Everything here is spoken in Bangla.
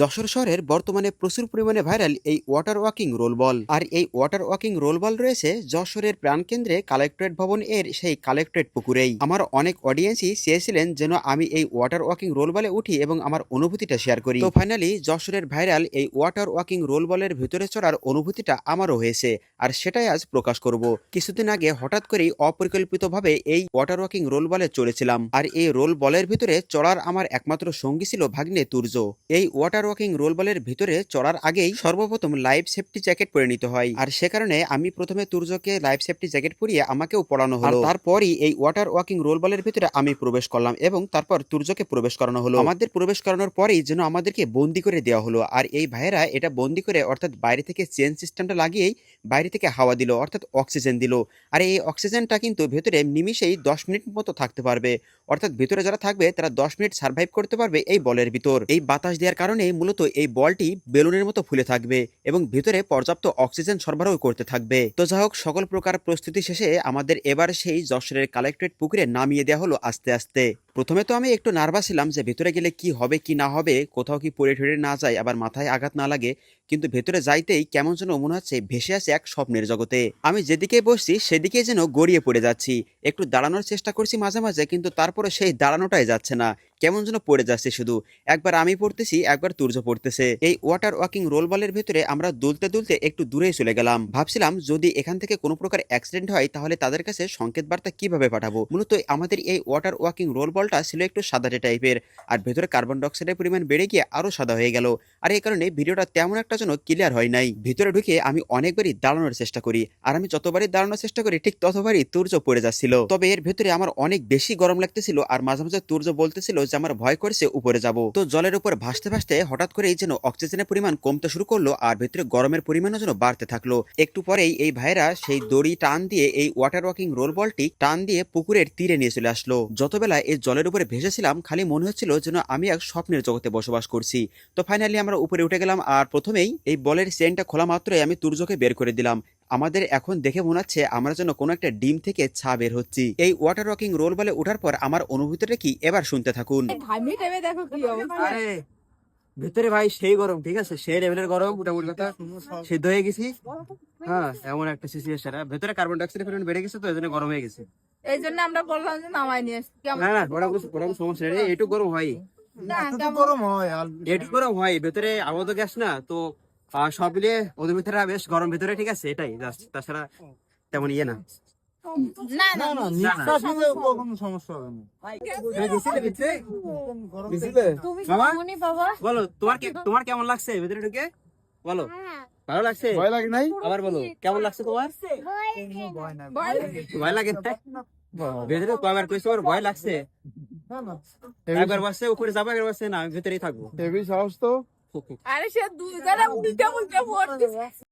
যশোর শহরের বর্তমানে প্রচুর পরিমাণে ভাইরাল এই ওয়াটার ওয়াকিং রোল বল আর এই ওয়াটার ওয়াকিং রোল বল রয়েছে যশোরের প্রাণকেন্দ্রে কালেক্টরেট ভবন এর সেই কালেক্টরেট পুকুরেই। আমার অনেক অডিয়েন্সই চেয়েছিলেন যেন আমি এই ওয়াটার ওয়াকিং রোল বলে উঠি এবং আমার অনুভূতিটা শেয়ার করি। তো ফাইনালি যশোরের ভাইরাল এই ওয়াটার ওয়াকিং রোল বলের ভিতরে চড়ার অনুভূতিটা আমারও হয়েছে, আর সেটাই আজ প্রকাশ করব। কিছুদিন আগে হঠাৎ করেই অপরিকল্পিতভাবে এই ওয়াটার ওয়াকিং রোল বলে চলেছিলাম আর এই রোল বলের ভিতরে চড়ার আমার একমাত্র সঙ্গী ছিল ভাগ্নে তুর্য। এই ওয়াটার ওয়াকিং রোল বলের ভিতরে চড়ার আগেই সর্বপ্রথম লাইফ সেফটি জ্যাকেট পরে নিতে হয়। আর সে কারণে আমি প্রথমে তুর্যকে লাইফ সেফটি জ্যাকেট পরিয়ে আমাকেও পড়ানো হলো। তারপরই এই ওয়াটার ওয়াকিং রোল বলের ভিতরে আমি প্রবেশ করলাম এবং তারপর তুর্যকে প্রবেশ করানো হলো। আমাদের প্রবেশ করানোর পরেই যেন আমাদেরকে বন্দি করে দেওয়া হলো। আর এই ভাইয়েরা এটা বন্দি করে অর্থাৎ বাইরে থেকে চেন সিস্টেমটা লাগিয়েই বাইরে থেকে হাওয়া দিল, অর্থাৎ অক্সিজেন দিল। আর এই অক্সিজেনটা কিন্তু ভেতরে নিমিষেই দশ মিনিট মতো থাকতে পারবে। অর্থাৎ ভেতরে যারা থাকবে, তারা দশ মিনিট সার্ভাইভ করতে পারবে এই বলের ভিতর। এই বাতাস দেওয়ার কারণে মূলত এই বলটি বেলুনের মতো ফুলে থাকবে এবং ভিতরে পর্যাপ্ত অক্সিজেন সরবরাহ করতে থাকবে। তো যা হোক, সকল প্রকার প্রস্তুতি শেষে আমাদের এবার সেই যশোরের কালেক্টরেট পুকুরে নামিয়ে দেওয়া হলো আস্তে আস্তে। প্রথমে তো আমি একটু নার্ভাস ছিলাম যে ভেতরে গেলে কি হবে, কি না হবে, কোথাও কি পড়ে ঠেড়ে না যায়, আবার মাথায় আঘাত না লাগে। কিন্তু ভেতরে যাইতেই কেমন যেন মনে হচ্ছে ভেসে আছে এক স্বপ্নের জগতে। আমি যেদিকে বসছি সেদিকে যেন গড়িয়ে পড়ে যাচ্ছি। একটু দাঁড়ানোর চেষ্টা করছি মাঝে মাঝে, কিন্তু তারপরে সেই দাঁড়ানোটাই যাচ্ছে না। কেমন যেন পড়ে যাচ্ছে শুধু। একবার আমি পড়তেছি, একবার তুর্য পড়তেছে। এই ওয়াটার ওয়াকিং রোল বলের ভেতরে আমরা দুলতে দুলতে একটু দূরেই চলে গেলাম। ভাবছিলাম যদি এখান থেকে কোনো প্রকার অ্যাক্সিডেন্ট হয়, তাহলে তাদের কাছে সংকেত বার্তা কীভাবে পাঠাবো? মূলত আমাদের এই ওয়াটার ওয়াকিং রোল বলটা ছিল একটু সাদাটে টাইপের আর ভেতরে কার্বন ডাইঅক্সাইডের পরিমাণ বেড়ে গিয়ে আরও সাদা হয়ে গেল। আর এই কারণে ভিডিওটা তেমন একটা যেন ক্লিয়ার হয় নাই। ভিতরে ঢুকে আমি অনেকবারই দাঁড়ানোর চেষ্টা করি। আর আমি যতবারই দাঁড়ানোর চেষ্টা করি, ঠিক ততবারই তুর্য পড়ে যাচ্ছিল। তবে এর ভেতরে আমার অনেক বেশি গরম লাগতেছিল, আর মাঝে মাঝে তুর্য বলতেছিল যে আমার ভয় করছে, উপরে যাব। তো জলের উপর ভাসতে ভাসতে হঠাৎ করেই যেন অক্সিজেনের পরিমাণ কমতে শুরু করল আর ভেতরে গরমের পরিমাণও যেন বাড়তে থাকল। একটু পরেই এই ভাইরা সেই দড়ি টান দিয়ে, এই ওয়াটার ওয়াকিং রোল বলটি টান দিয়ে পুকুরের তীরে নিয়ে চলে আসলো। যত বেলা এই জলের উপরে ভেসেছিলাম, খালি মনে হচ্ছিল যেন আমি এক স্বপ্নের জগতে বসবাস করছি। তো ফাইনালি আমরা উপরে উঠে গেলাম আর প্রথমেই এই বলের চেনটা খোলা মাত্রই আমি তুর্যকে বের করে দিলাম। আমাদের এখন দেখে মনে হচ্ছে আমরা যেন কোনো একটা ডিম থেকে ছা বের হচ্ছি। এই ওয়াটার ওয়াকিং রোল বলে ওঠার পর আমার অনুভূতিটা কি এবার শুনতে থাকুন। ঘামি টেমে দেখো কি অবস্থা। ভেতরে ভাই সেই গরম ঠিক আছে? সেই লেভেলের গরম মোটামুটি কথা। সিদ্ধ হয়ে গেছি। হ্যাঁ এমন একটা সিচুয়েশন ভেতরে কার্বন ডাইঅক্সাইডের পরিমাণ বেড়ে গেছে তো এই জন্য গরম হয়ে গেছে। এই জন্য আমরা বললাম যে নামাই নিয়ে না না ওরকম ওরকম সমস্যা নেই। একটু গরম হয়। না, কেমন? একটু গরম হয়। ভেতরে আবদ্ধ গ্যাস না তো সব মিলিয়ে ওদের ভিতরে বেশ গরম ভেতরে ঠিক আছে? এটাই জাস্ট তাছাড়া তেমন ইয়ে না। না না তুমি বাবা? শুনি বাবা। বলো তোমার তোমার কেমন লাগছে ভেতরে ঢুকে? বলো। ভালো লাগছে? ভয় লাগে নাই? আবার বলো কেমন লাগছে তোমার? ভয় ভয় লাগে। ভেতরে কয়বার কইছো আমার ভয় লাগছে। একবার বসে উপরে যাব একবার বসে না আমি ভেতরেই থাকব। সাহস তো। আরে সে দুই উল্টে উল্টে পড়তেছে